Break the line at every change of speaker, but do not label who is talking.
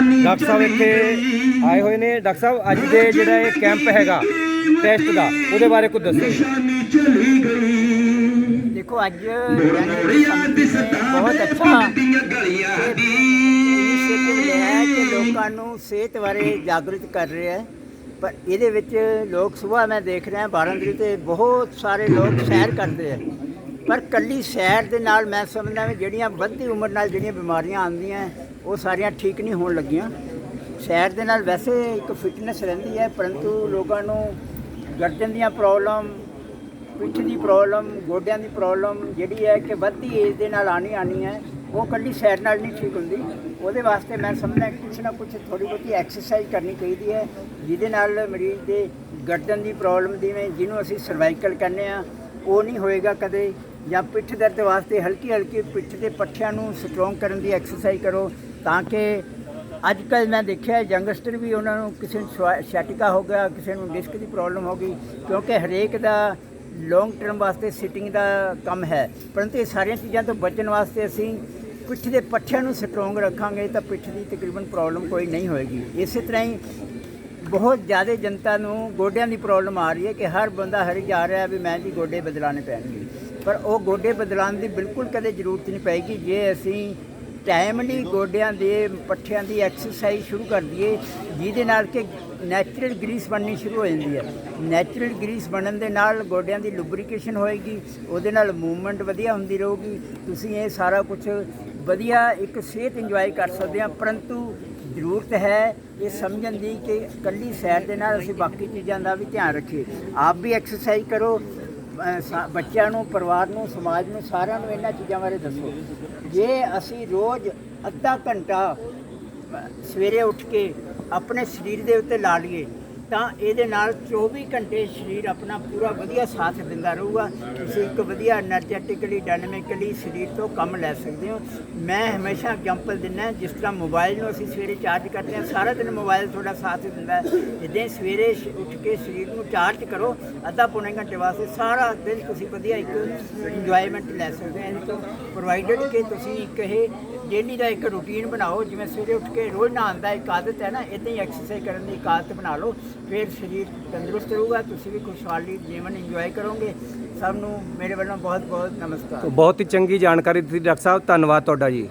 Doctor ਸਾਹਿਬ ਇੱਥੇ ਆਏ ਹੋਏ ਨੇ। ਡਾਕਟਰ ਸਾਹਿਬ ਅੱਜ ਦੇ ਜਿਹੜਾ ਇਹ ਕੈਂਪ ਹੈਗਾ ਟੈਸਟ ਦਾ ਉਹਦੇ ਬਾਰੇ ਕੁਝ ਦੱਸੋ।
ਦੇਖੋ ਅੱਜ ਬਹੁਤ ਅੱਛਾ ਹੈ ਕਿ ਲੋਕਾਂ ਨੂੰ ਸਿਹਤ ਬਾਰੇ ਜਾਗਰੂਕ ਕਰ ਰਿਹਾ ਹੈ। ਪਰ ਇਹਦੇ ਵਿੱਚ ਲੋਕ ਸਵੇਰ ਮੈਂ ਦੇਖ ਰਿਹਾ 12 ਤਰੀਕ ਤੇ ਬਹੁਤ ਸਾਰੇ ਲੋਕ ਸੈਰ ਕਰਦੇ ਆ ਪਰ ਕੱਲੀ ਸੈਰ ਦੇ ਨਾਲ ਮੈਂ ਸਮਝਦਾ ਵੀ ਜਿਹੜੀਆਂ ਵੱਧਦੀ ਉਮਰ ਨਾਲ ਜਿਹੜੀਆਂ ਬਿਮਾਰੀਆਂ ਆਉਂਦੀਆਂ, ਉਹ ਸਾਰੀਆਂ ਠੀਕ ਨਹੀਂ ਹੋਣ ਲੱਗੀਆਂ। ਸੈਰ ਦੇ ਨਾਲ ਵੈਸੇ ਇੱਕ ਫਿਟਨੈਸ ਰਹਿੰਦੀ ਹੈ, ਪਰੰਤੂ ਲੋਕਾਂ ਨੂੰ ਗਰਦਨ ਦੀਆਂ ਪ੍ਰੋਬਲਮ, ਪਿੱਠ ਦੀ ਪ੍ਰੋਬਲਮ, ਗੋਡਿਆਂ ਦੀ ਪ੍ਰੋਬਲਮ ਜਿਹੜੀ ਹੈ ਕਿ ਵੱਧਦੀ ਏਜ ਦੇ ਨਾਲ ਆਣੀ ਆਣੀ ਹੈ, ਉਹ ਕੱਲੀ ਸੈਰ ਨਾਲ ਨਹੀਂ ਠੀਕ ਹੁੰਦੀ। ਉਹਦੇ ਵਾਸਤੇ ਮੈਂ ਸਮਝਦਾ ਕੁਛ ਨਾ ਕੁਛ ਥੋੜੀ ਬਹੁਤੀ ਐਕਸਰਸਾਈਜ਼ ਕਰਨੀ ਚਾਹੀਦੀ ਹੈ, ਜਿਹਦੇ ਨਾਲ ਮਰੀਜ਼ ਦੇ ਗਰਦਨ ਦੀ ਪ੍ਰੋਬਲਮ ਜਿਵੇਂ ਜਿਹਨੂੰ ਅਸੀਂ ਸਰਵਾਈਕਲ ਕਹਿੰਦੇ ਆ ਉਹ ਨਹੀਂ ਹੋਏਗਾ ਕਦੇ। ਜਾਂ ਪਿੱਠ ਦਰਦ ਵਾਸਤੇ ਹਲਕੀ ਹਲਕੀ ਪਿੱਠ ਦੇ ਪੱਠਿਆਂ ਨੂੰ ਸਟਰੋਂਗ ਕਰਨ ਦੀ ਐਕਸਰਸਾਈਜ਼ ਕਰੋ ਤਾਂ ਕਿ ਅੱਜ ਕੱਲ੍ਹ ਮੈਂ ਦੇਖਿਆ ਯੰਗਸਟਰ ਵੀ ਉਹਨਾਂ ਨੂੰ ਕਿਸੇ ਨੂੰ ਸ਼ੈਟਿਕਾ ਹੋ ਗਿਆ, ਕਿਸੇ ਨੂੰ ਡਿਸਕ ਦੀ ਪ੍ਰੋਬਲਮ ਹੋ ਗਈ, ਕਿਉਂਕਿ ਹਰੇਕ ਦਾ ਲੌਂਗ ਟਰਮ ਵਾਸਤੇ ਸਿਟਿੰਗ ਦਾ ਕੰਮ ਹੈ। ਪਰੰਤੂ ਇਹ ਸਾਰੀਆਂ ਚੀਜ਼ਾਂ ਤੋਂ ਬਚਣ ਵਾਸਤੇ ਅਸੀਂ ਪਿੱਠ ਦੇ ਪੱਠਿਆਂ ਨੂੰ ਸਟਰੋਂਗ ਰੱਖਾਂਗੇ ਤਾਂ ਪਿੱਠ ਦੀ ਤਕਰੀਬਨ ਪ੍ਰੋਬਲਮ ਕੋਈ ਨਹੀਂ ਹੋਏਗੀ। ਇਸੇ ਤਰ੍ਹਾਂ ਹੀ ਬਹੁਤ ਜ਼ਿਆਦਾ ਜਨਤਾ ਨੂੰ ਗੋਡਿਆਂ ਦੀ ਪ੍ਰੋਬਲਮ ਆ ਰਹੀ ਹੈ ਕਿ ਹਰ ਬੰਦਾ ਹਰੀ ਜਾ ਰਿਹਾ ਵੀ ਮੈਂ ਜੀ ਗੋਡੇ ਬਦਲਾਣੇ ਪੈਣਗੇ। ਪਰ ਉਹ ਗੋਡੇ ਬਦਲਾਉਣ ਦੀ ਬਿਲਕੁਲ ਕਦੇ ਜ਼ਰੂਰਤ ਨਹੀਂ ਪਏਗੀ ਜੇ ਅਸੀਂ ਟਾਈਮਲੀ ਗੋਡਿਆਂ ਦੇ, ਪੱਠਿਆਂ ਦੀ ਐਕਸਰਸਾਈਜ਼ ਸ਼ੁਰੂ ਕਰ ਦਈਏ, ਜਿਹਦੇ ਨਾਲ ਕਿ ਨੈਚੁਰਲ ਗਰੀਸ ਬਣਨੀ ਸ਼ੁਰੂ ਹੋ ਜਾਂਦੀ ਹੈ। ਨੈਚੁਰਲ ਗਰੀਸ ਬਣਨ ਦੇ ਨਾਲ ਗੋਡਿਆਂ ਦੀ ਲੁਬਰੀਕੇਸ਼ਨ ਹੋਏਗੀ, ਉਹਦੇ ਨਾਲ ਮੂਵਮੈਂਟ ਵਧੀਆ ਹੁੰਦੀ ਰਹੂਗੀ। ਤੁਸੀਂ ਇਹ ਸਾਰਾ ਕੁਝ ਵਧੀਆ ਇੱਕ ਸਿਹਤ ਇੰਜੋਏ ਕਰ ਸਕਦੇ ਆ ਪਰੰਤੂ ਜ਼ਰੂਰਤ ਹੈ ਇਹ ਸਮਝਣ ਦੀ ਕਿ ਕੱਲੀ ਸੈਰ ਦੇ ਨਾਲ ਅਸੀਂ ਬਾਕੀ ਚੀਜ਼ਾਂ ਦਾ ਵੀ ਧਿਆਨ ਰੱਖੀਏ। ਆਪ ਵੀ ਐਕਸਰਸਾਈਜ਼ ਕਰੋ ਅ, ਸਾ- ਬੱਚਿਆਂ ਨੂੰ ਪਰਿਵਾਰ ਨੂੰ ਸਮਾਜ ਨੂੰ ਸਾਰਿਆਂ ਨੂੰ ਇਹਨਾਂ ਚੀਜ਼ਾਂ ਬਾਰੇ ਦੱਸੋ। ਜੇ ਅਸੀਂ ਰੋਜ਼ ਅੱਧਾ ਘੰਟਾ ਅ, ਸਵੇਰੇ ਉੱਠ ਕੇ ਆਪਣੇ ਸਰੀਰ ਦੇ ਉੱਤੇ ਲਾ ਲਈਏ ਤਾਂ ਇਹਦੇ ਨਾਲ 24 ਘੰਟੇ ਸਰੀਰ ਆਪਣਾ ਪੂਰਾ ਵਧੀਆ ਸਾਥ ਦਿੰਦਾ ਰਹੂਗਾ। ਤੁਸੀਂ ਇੱਕ ਵਧੀਆ એનર્ਜੈਟਿਕਲੀ ਡਾਇਨਾਮਿਕਲੀ ਸਰੀਰ ਤੋਂ ਕੰਮ ਲੈ ਸਕਦੇ ਹੋ। ਮੈਂ ਹਮੇਸ਼ਾ ਐਗਜ਼ਾਮਪਲ ਦਿੰਦਾ, ਜਿਸ ਤਰ੍ਹਾਂ ਮੋਬਾਈਲ ਨੂੰ ਅਸੀਂ ਸਵੇਰੇ ਚਾਰਜ ਕਰਦੇ ਹਾਂ, ਸਾਰਾ ਦਿਨ ਮੋਬਾਈਲ ਤੁਹਾਡਾ ਸਾਥ ਦਿੰਦਾ ਇਦਾਂ ਸਵੇਰੇ ਉੱਠ ਕੇ ਸਰੀਰ ਨੂੰ ਚਾਰਜ ਕਰੋ, ਅੱਧਾ ਪੌਣੇ ਘੰਟੇ ਵਾਸਤੇ ਸਾਰਾ ਦਿਨ ਤੁਸੀਂ ਵਧੀਆ ਇੱਕ ਇੰਜੋਏਮੈਂਟ ਲੈ ਸਕਦੇ ਹੋ। ਤੋਂ ਪ੍ਰੋਵਾਈਡਡ ਕਿ ਤੁਸੀਂ ਇੱਕ ਇਹ ਡੇਲੀ ਦਾ ਇੱਕ ਰੁਟੀਨ ਬਣਾਓ। ਜਿਵੇਂ ਸਵੇਰੇ ਉੱਠ ਕੇ ਰੋਜ਼ ਨਹਾਉਣ ਦਾ ਇੱਕ ਆਦਤ ਹੈ ਨਾ ਇਦਾਂ ਹੀ ਐਕਸਰਸਾਈਜ਼ ਕਰਨ ਦੀ ਆਦਤ ਬਣਾ ਲਓ। ਫਿਰ ਸਰੀਰ ਤੰਦਰੁਸਤ ਰਹੂਗਾ, ਤੁਸੀਂ ਵੀ ਖੁਸ਼ਹਾਲੀ ਜੀਵਨ ਇੰਜੋਏ ਕਰੋਗੇ। ਸਭ ਨੂੰ ਮੇਰੇ ਵੱਲੋਂ ਬਹੁਤ ਬਹੁਤ ਨਮਸਕਾਰ।
ਬਹੁਤ ਹੀ ਚੰਗੀ ਜਾਣਕਾਰੀ ਦਿੱਤੀ, ਡਾਕਟਰ ਸਾਹਿਬ, ਧੰਨਵਾਦ ਤੁਹਾਡਾ ਜੀ।